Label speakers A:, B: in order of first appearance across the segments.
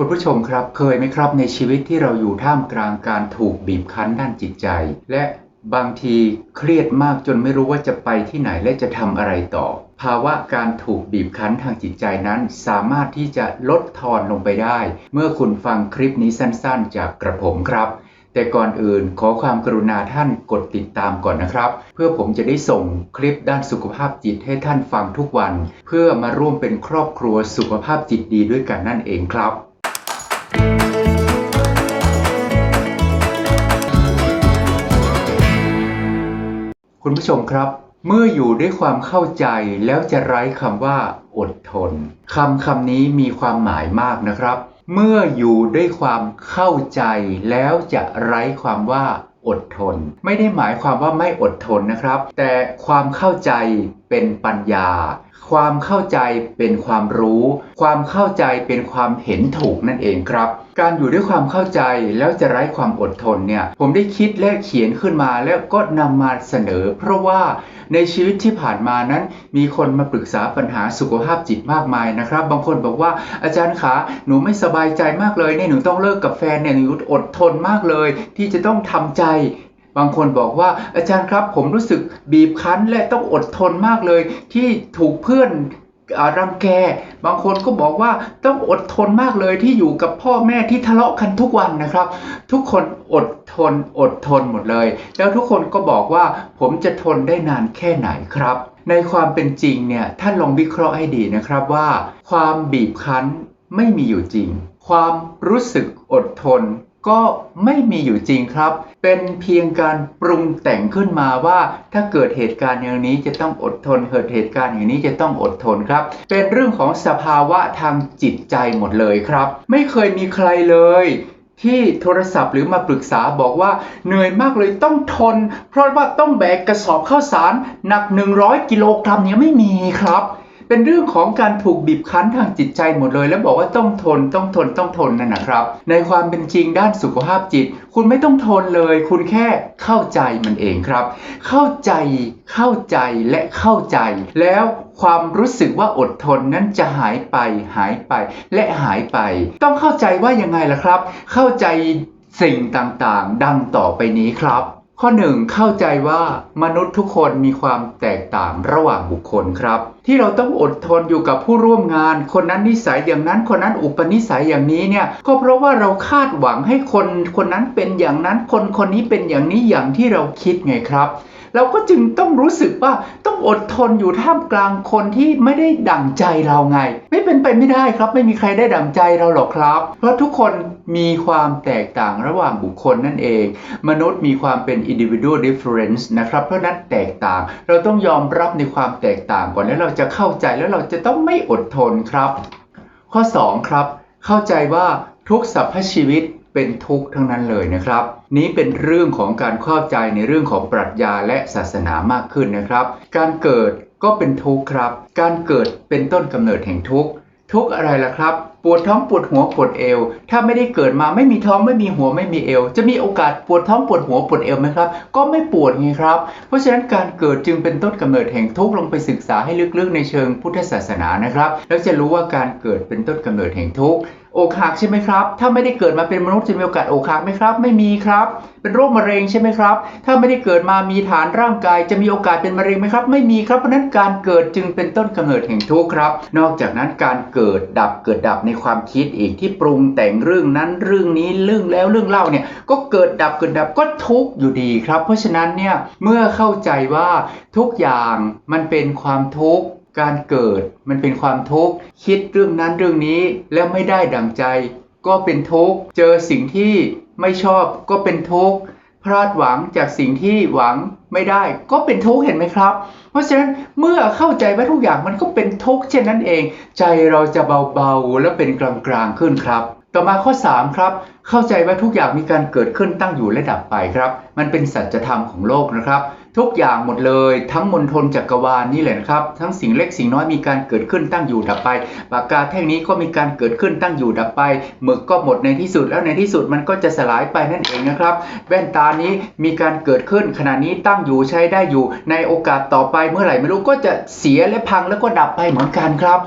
A: คุณผู้ชมครับเคยไหมครับในชีวิตที่เราอยู่ท่ามกลางการถูกบีบคั้นด้านจิตใจ และบางทีเครียดมากจนไม่รู้ว่าจะไปที่ไหนและจะทำอะไรต่อ ภาวะการถูกบีบคั้นทางจิตใจนั้น สามารถที่จะลดทอนลงไปได้ เมื่อคุณฟังคลิปนี้สั้นๆ จากกระผมครับ แต่ก่อนอื่นขอความกรุณาท่านกดติดตามก่อนนะครับ เพื่อผมจะได้ส่งคลิปด้านสุขภาพจิตให้ท่านฟังทุกวัน เพื่อมาร่วมเป็นครอบครัวสุขภาพจิตดีด้วยกันนั่นเองครับ คุณผู้ชมครับ เมื่ออยู่ด้วยความเข้าใจแล้วจะไร้คำว่า อดทนคำคำนี้มีความหมายมากนะครับ เมื่ออยู่ด้วยความเข้าใจแล้วจะไร้ความว่าอดทน ไม่ได้หมายความว่าไม่อดทนนะครับ แต่ความเข้าใจเป็นปัญญา ความเข้าใจเป็นความรู้ ความเข้าใจเป็นความเห็นถูกนั่นเองครับ การอยู่ด้วยความเข้าใจแล้วจะไร้ความอดทนเนี่ย ผมได้คิดและเขียนขึ้นมาแล้วก็นำมาเสนอ เพราะว่าในชีวิตที่ผ่านมานั้น มีคนมาปรึกษาปัญหาสุขภาพจิตมากมายนะครับ บางคนบอกว่าอาจารย์ขาหนูไม่สบายใจมากเลยเนี่ยหนูต้องเลิกกับแฟนเนี่ยหนูอดทนมากเลย ที่จะต้องทำใจ บางคนบอกว่าอาจารย์ครับ ผมรู้สึกบีบคั้นและต้องอดทนมากเลย ที่ถูกเพื่อนอรังแก บางคนก็บอกว่าต้องอดทนมากเลยที่อยู่กับพ่อแม่ที่ทะเลาะกันทุกวันนะครับ ทุกคนอดทนอดทนหมดเลย แล้วทุกคนก็บอกว่าผมจะทนได้นานแค่ไหนครับ ในความเป็นจริงเนี่ยท่านลองวิเคราะห์ให้ดีนะครับว่า ความบีบคั้นไม่มีอยู่จริง ความรู้สึกอดทน ก็ไม่มีอยู่จริงครับ เป็นเพียงการปรุงแต่งขึ้นมาว่า ถ้าเกิดเหตุการณ์อย่างนี้จะต้องอดทนเกิดเหตุการณ์อย่างนี้จะต้องอดทนครับ เป็นเรื่องของสภาวะทางจิตใจหมดเลยครับ ไม่เคยมีใครเลย ที่โทรศัพท์หรือมาปรึกษาบอกว่าเหนื่อยมากเลยต้องทน เพราะว่าต้องแบกกระสอบข้าวสารหนัก 100 กิโลกรัมเนี่ยไม่มีครับ เป็นเรื่องของการถูกบีบคั้นทางจิตใจหมดเลย แล้วบอกว่าต้องทนต้องทนต้องทนนั่นนะครับ ในความเป็นจริงด้านสุขภาพจิต คุณไม่ต้องทนเลย คุณแค่เข้าใจมันเองครับ เข้าใจเข้าใจและเข้าใจ แล้วความรู้สึกว่าอดทนนั้นจะหายไปหายไป และหายไป ต้องเข้าใจว่ายังไงล่ะครับ เข้าใจสิ่งต่างๆ ดังต่อไปนี้ครับข้อหนึ่งเข้าใจว่ามนุษย์ทุกคนมีความแตกต่างระหว่างบุคคลครับ ที่เราต้องอดทนอยู่กับผู้ร่วมงาน คนนั้นนิสัยอย่างนั้นคนนั้นอุปนิสัยอย่างนี้เนี่ยก็เพราะว่าเราคาดหวังให้คนคนนั้นเป็นอย่างนั้นคนคนนี้เป็นอย่างนี้อย่างที่เราคิดไงครับเราก็จึงต้องรู้สึกว่าต้องอดทนอยู่ท่ามกลางคนที่ไม่ได้ดั่งใจเราไง ไม่เป็นไปไม่ได้ครับ ไม่มีใครได้ดั่งใจเราหรอกครับ เพราะทุกคนมีความแตกต่างระหว่างบุคคลนั่นเอง มนุษย์มีความเป็น individual difference นะครับ เพราะนั้นแตกต่าง เราต้องยอมรับในความแตกต่างก่อนแล้วเราจะเข้าใจแล้วเราจะต้องไม่อดทนครับ ข้อ 2 ครับ เข้าใจว่าทุกสรรพชีวิตเป็นทุกข์ทั้งนั้นเลยนะครับ นี้เป็นเรื่องของการเข้าใจในเรื่องของปรัชญาและศาสนามากขึ้นนะครับ การเกิดก็เป็นทุกข์ครับ การเกิดเป็นต้นกำเนิดแห่งทุกข์ทุกอะไรล่ะครับ ปวดท้องปวดหัวปวดเอว ถ้าไม่ได้เกิดมาไม่มีท้องไม่มีหัวไม่มีเอว จะมีโอกาสปวดท้องปวดหัวปวดเอวไหมครับ ก็ไม่ปวดไงครับ เพราะฉะนั้นการเกิดจึงเป็นต้นกำเนิดแห่งทุกข์ลงไปศึกษาให้ลึกๆ ในเชิงพุทธศาสนานะครับ แล้วจะรู้ว่าการเกิดเป็นต้นกำเนิดแห่งทุกข์ อกหักใช่ไหมครับ ถ้าไม่ได้เกิดมาเป็นมนุษย์จะมีโอกาสอกหักไหมครับ ไม่มีครับ เป็นโรคมะเร็งใช่ไหมครับ ถ้าไม่ได้เกิดมามีฐานร่างกายจะมีโอกาสเป็นมะเร็งไหมครับ ไม่มีครับเพราะนั้นการเกิดจึงเป็นต้นกำเนิดแห่งทุกข์ครับ นอกจากนั้นการเกิดดับเกิดดับในความคิดอีกที่ปรุงแต่งเรื่องนั้นเรื่องนี้เรื่องแล้วเรื่องเล่าเนี่ยก็เกิดดับเกิดดับก็ทุกข์อยู่ดีครับ เพราะฉะนั้นเนี่ยเมื่อเข้าใจว่าทุกอย่างมันเป็นความทุกข์ การเกิดมันเป็นความทุกข์คิดเรื่องนั้นเรื่องนี้แล้วไม่ได้ดังใจ ก็เป็นทุกข์เจอสิ่งที่ไม่ชอบก็เป็นทุกข์พลาดหวังจากสิ่งที่หวังไม่ได้ก็เป็นทุกข์เห็นไหมครับ เพราะฉะนั้นเมื่อเข้าใจว่าทุกอย่างมันก็เป็นทุกข์เช่นนั้นเอง ใจเราจะเบาๆ และเป็นกลางๆขึ้นครับ ต่อมาข้อ 3 ครับ เข้าใจว่าทุกอย่างมีการเกิดขึ้นตั้งอยู่และดับไปครับ มันเป็นสัจธรรมของโลกนะครับ ทุกอย่างหมดเลยทั้งมณฑลจักรวาลนี่แหละนะครับ ทั้งสิ่งเล็กสิ่งน้อยมีการเกิดขึ้นตั้งอยู่ดับไปปากกาแท่งนี้ก็มีการเกิดขึ้นตั้งอยู่ดับไปหมึกก็หมดในที่สุดแล้วในที่สุดมันก็จะสลายไปนั่นเองนะครับ แว่นตานี้มีการเกิดขึ้นขณะนี้ตั้งอยู่ใช้ได้อยู่ ในโอกาสต่อไปเมื่อไหร่ไม่รู้ก็จะเสียและพังแล้วก็ดับไปเหมือนกันครับ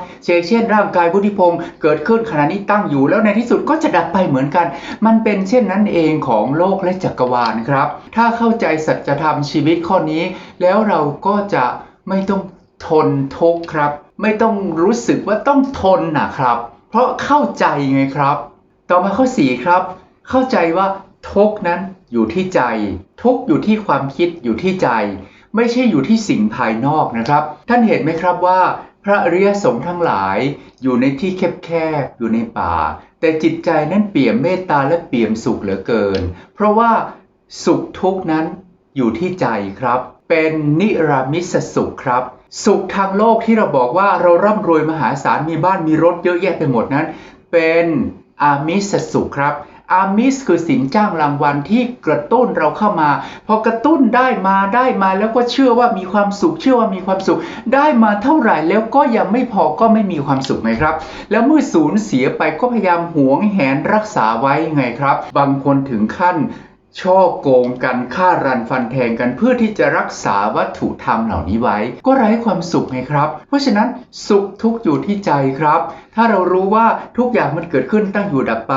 A: เช่นร่างกายวุฒิพงศ์เกิดขึ้นขณะนี้ตั้งอยู่แล้วในที่สุดก็จะดับไปเหมือนกันมันเป็นเช่นนั้นเองของโลกและจักรวาลครับ ถ้าเข้าใจสัจธรรมชีวิตข้อนี้ แล้วเราก็จะไม่ต้องทนทุกข์ครับ ไม่ต้องรู้สึกว่าต้องทนนะครับ เพราะเข้าใจไงครับ ต่อมาข้อสี่ครับ เข้าใจว่าทุกข์นั้นอยู่ที่ใจ ทุกข์อยู่ที่ความคิดอยู่ที่ใจ ไม่ใช่อยู่ที่สิ่งภายนอกนะครับ ท่านเห็นไหมครับว่า พระอริยสงฆ์ทั้งหลาย อยู่ในที่แคบๆอยู่ในป่า แต่จิตใจนั้นเปี่ยมเมตตาและเปี่ยมสุขเหลือเกิน เพราะว่าสุขทุกนั้นอยู่ที่ใจครับ เป็นนิรามิสสุขครับ สุขทางโลกที่เราบอกว่าเราร่ำรวยมหาศาลมีบ้านมีรถเยอะแยะไปหมดนั้น เป็นอามิสสุขครับ อามิสคือสินจ้างรางวัลที่กระตุ้นเราเข้ามา พอกระตุ้นได้มาได้มาแล้วก็เชื่อว่ามีความสุข เชื่อว่ามีความสุข ได้มาเท่าไหร่แล้วก็ยังไม่พอก็ไม่มีความสุขไงครับ แล้วเมื่อสูญเสียไปก็พยายามหวงแหนรักษาไว้ไงครับ บางคนถึงขั้น ช่อโกงกันฆ่ารันฟันแทงกันเพื่อที่จะรักษาวัตถุธรรมเหล่านี้ไว้ ก็ไร้ความสุขไงครับ เพราะฉะนั้นสุขทุกอยู่ที่ใจครับ ถ้าเรารู้ว่าทุกอย่างมันเกิดขึ้นตั้งอยู่ดับไป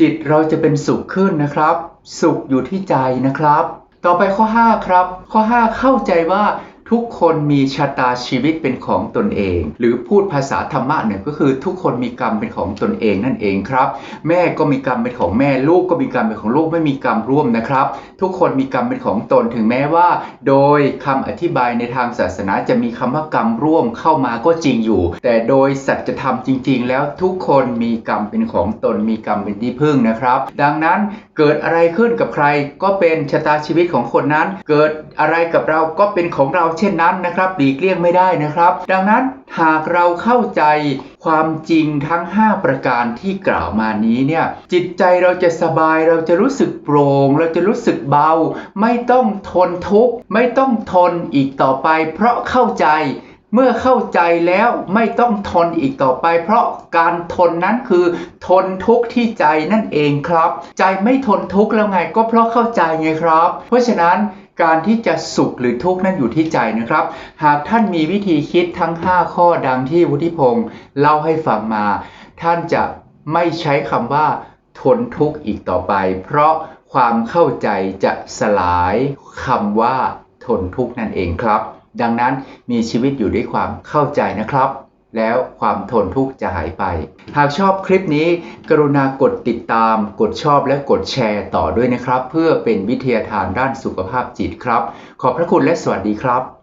A: จิตเราจะเป็นสุขขึ้นนะครับ สุขอยู่ที่ใจนะครับ ต่อไปข้อ 5 ครับ ข้อ 5 เข้าใจว่า ทุกคนมีชะตาชีวิตเป็นของตนเอง หรือพูดภาษาธรรมะเนี่ยก็คือทุกคนมีกรรมเป็นของตนเองนั่นเองครับ แม่ก็มีกรรมเป็นของแม่ลูกก็มีกรรมเป็นของลูกไม่มีกรรมร่วมนะครับ ทุกคนมีกรรมเป็นของตนถึงแม้ว่า โดยคำอธิบายในทางศาสนาจะมีคำว่ากรรมร่วมเข้ามาก็จริงอยู่ แต่โดยสัจธรรมจริง ๆ แล้วทุกคนมีกรรมเป็นของตนมีกรรมเป็นที่พึ่งนะครับ ดังนั้น เกิดอะไรขึ้นกับใคร ก็เป็นชะตาชีวิตของคนนั้น เกิดอะไรกับเราก็เป็นของเราเช่นนั้นนะครับหลีกเลี่ยงไม่ได้นะครับ ดังนั้นหากเราเข้าใจความจริงทั้ง 5 ประการที่กล่าวมานี้เนี่ยจิตใจเราจะสบายเราจะรู้สึกโปร่งเราจะรู้สึกเบา ไม่ต้องทนทุกข์ไม่ต้องทนอีกต่อไป เพราะเข้าใจ เมื่อเข้าใจแล้วไม่ต้องทนอีกต่อไป เพราะการทนนั้นคือ ทนทุกข์ที่ใจนั่นเองครับ ใจไม่ทนทุกข์แล้วไงก็เพราะเข้าใจไงครับ เพราะฉะนั้นการที่จะสุขหรือทุกข์นั้นอยู่ที่ใจนะครับ หากท่านมีวิธีคิดทั้ง 5 ข้อดังที่วุฒิพงศ์เล่าให้ฟังมา ท่านจะไม่ใช้คำว่า ทนทุกข์อีกต่อไป เพราะความเข้าใจจะสลายคำว่า ทนทุกข์นั่นเองครับ ดังนั้นมีชีวิตอยู่ด้วยความเข้าใจนะครับ แล้วความทนทุกข์จะหายไป หากชอบคลิปนี้ กรุณากดติดตาม กดชอบและกดแชร์ต่อด้วยนะครับ เพื่อเป็นวิทยาทานด้านสุขภาพจิตครับ ขอบพระคุณและสวัสดีครับ